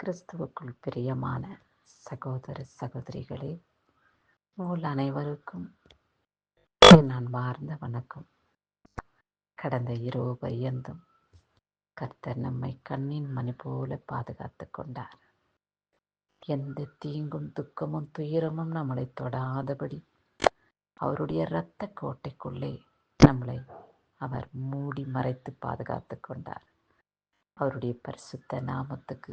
கிறிஸ்துவுக்குள் பிரியமான சகோதர சகோதரிகளே உங்கள் அனைவருக்கும் நான் மார்ந்த வணக்கம். கடந்த இரவு பையந்தும் கர்த்தர் நம்மை கண்ணின் மணி போல பாதுகாத்து கொண்டார். எந்த தீங்கும் துக்கமும் துயரமும் நம்மளை தொடாதபடி அவருடைய இரத்த கோட்டைக்குள்ளே நம்மளை அவர் மூடி மறைத்து பாதுகாத்து கொண்டார். அவருடைய பரிசுத்த நாமத்துக்கு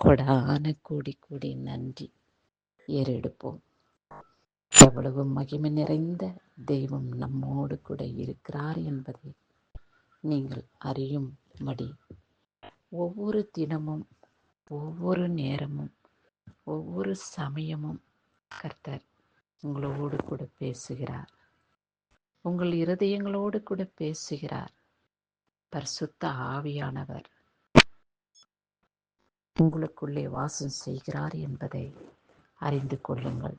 கொடான கூடி கூடி நன்றி. ஏறெடுப்போம். எவ்வளவு மகிமை நிறைந்த தெய்வம் நம்மோடு கூட இருக்கிறார் என்பதை நீங்கள் அறியும்படி ஒவ்வொரு தினமும் ஒவ்வொரு நேரமும் ஒவ்வொரு சமயமும் கர்த்தர் உங்களோடு கூட பேசுகிறார். உங்கள் இருதயங்களோடு கூட பேசுகிறார். பரிசுத்த ஆவியானவர். உங்களுக்குள்ளே வாசம் செய்கிறார் என்பதை அறிந்து கொள்ளுங்கள்.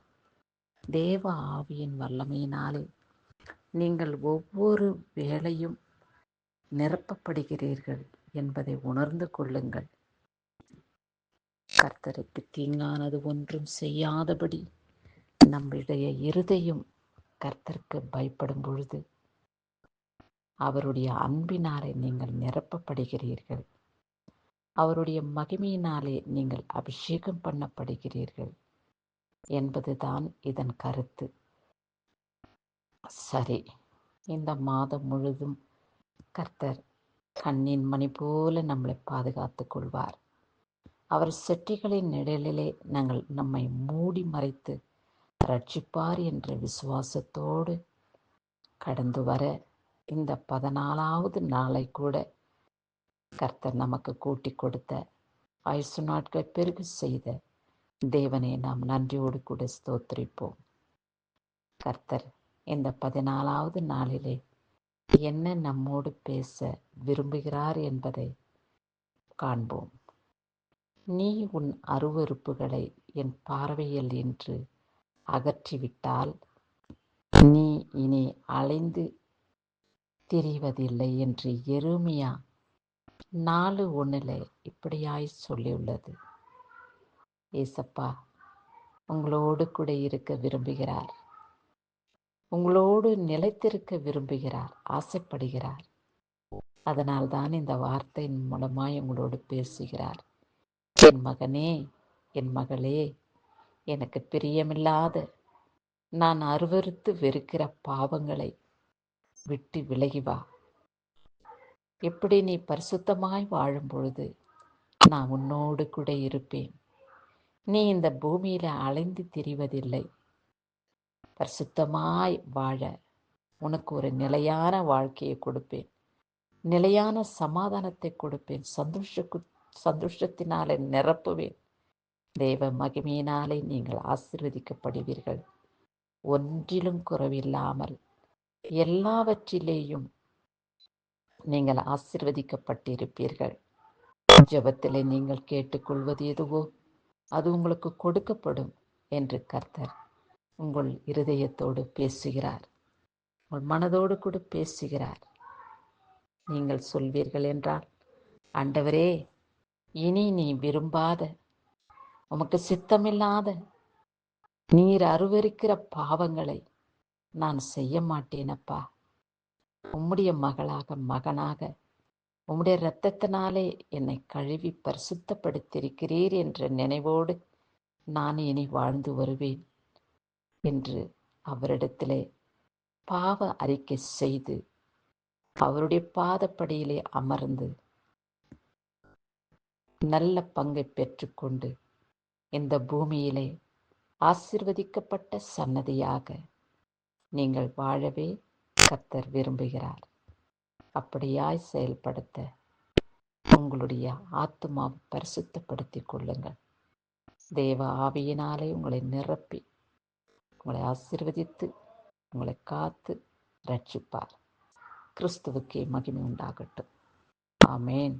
தேவ ஆவியின் வல்லமையினாலே நீங்கள் ஒவ்வொரு வேளையும் நிரப்பப்படுகிறீர்கள் என்பதை உணர்ந்து கொள்ளுங்கள். கர்த்தருக்கு தீங்கானது ஒன்றும் செய்யாதபடி நம்முடைய இருதையும் கர்த்தருக்கு பயப்படும் பொழுது அவருடைய அன்பினாலே நீங்கள் நிரப்பப்படுகிறீர்கள். அவருடைய மகிமையினாலே நீங்கள் அபிஷேகம் பண்ணப்படுகிறீர்கள் என்பதுதான் இதன் கருத்து. சரி இந்த மாதம் முழுதும் கர்த்தர் கண்ணின் மணி போல நம்மளை பாதுகாத்துக் கொள்வார். அவர் செட்டிகளின் நிழலிலே நாங்கள் நம்மை மூடி மறைத்து ரட்சிப்பார் என்ற விசுவாசத்தோடு கடந்து வர இந்த பதினாலாவது நாளை கூட கர்த்தர் நமக்கு கூட்டி கொடுத்த ஆயுசு நாட்கள் பெருகு செய்த தேவனை நாம் நன்றியோடு கூட ஸ்தோத்திரிப்போம். கர்த்தர் இந்த பதினாலாவது நாளிலே என்ன நம்மோடு பேச விரும்புகிறார் என்பதை காண்போம். நீ உன் அருவறுப்புகளை என் பார்வையில் என்று அகற்றிவிட்டால் நீ இனி அலைந்து திரிவதில்லை என்று எருமையா நாலு ஒன்றில் இப்படியாய் சொல்லியுள்ளது. ஏசப்பா உங்களோடு கூட இருக்க விரும்புகிறார். உங்களோடு நிலைத்திருக்க விரும்புகிறார் ஆசைப்படுகிறார். அதனால் தான் இந்த வார்த்தையின் மூலமாய் உங்களோடு பேசுகிறார். என் மகனே என் மகளே எனக்கு பிரியமில்லாத நான் அருவறுத்து வெறுக்கிற பாவங்களை விட்டு விலகி வா. எப்படி நீ பரிசுத்தமாய் வாழும் பொழுது நான் உன்னோடு கூட இருப்பேன். நீ இந்த பூமியில அலைந்து திரிவதில்லை. பரிசுத்தமாய் வாழ உனக்கு ஒரு நிலையான வாழ்க்கையை கொடுப்பேன். நிலையான சமாதானத்தை கொடுப்பேன். சந்தோஷ சந்தோஷத்தினாலே நிரப்புவேன். தேவ மகிமையினாலே நீங்கள் ஆசிர்வதிக்கப்படுவீர்கள். ஒன்றிலும் குறைவில்லாமல் எல்லாவற்றிலேயும் நீங்கள் ஆசிர்வதிக்கப்பட்டிருப்பீர்கள். ஜபத்திலே நீங்கள் கேட்டுக்கொள்வது எதுவோ அது உங்களுக்கு கொடுக்கப்படும் என்று கர்த்தர் உங்கள் இருதயத்தோடு பேசுகிறார். உங்கள் மனதோடு கூட பேசுகிறார். நீங்கள் சொல்வீர்கள் என்றால் ஆண்டவரே இனி நீ விரும்பாத உமக்கு சித்தமில்லாத நீர் அருவருக்கிற பாவங்களை நான் செய்ய மாட்டேனப்பா. உம்முடைய மகளாக மகனாக உம்முடைய இரத்தத்தினாலே என்னை கழுவி பரிசுத்தப்படுத்தியிருக்கிறீர் என்ற நினைவோடு நான் இனி வாழ்ந்து வருவேன் என்று அவரிடத்திலே பாவ அறிக்கை செய்து அவருடைய பாதப்படியிலே அமர்ந்து நல்ல பங்கை பெற்றுக்கொண்டு இந்த பூமியிலே ஆசிர்வதிக்கப்பட்ட சன்னதியாக நீங்கள் வாழவே கத்தர் விரும்புகிறார். அப்படியாய் செயல்படுத்த உங்களுடைய ஆத்மாவை பரிசுத்தப்படுத்திக் கொள்ளுங்கள். தேவ ஆவியினாலே உங்களை நிரப்பி உங்களை ஆசிர்வதித்து உங்களை காத்து ரட்சிப்பார். கிறிஸ்துவுக்கே மகிமை உண்டாகட்டும். ஆமேன்.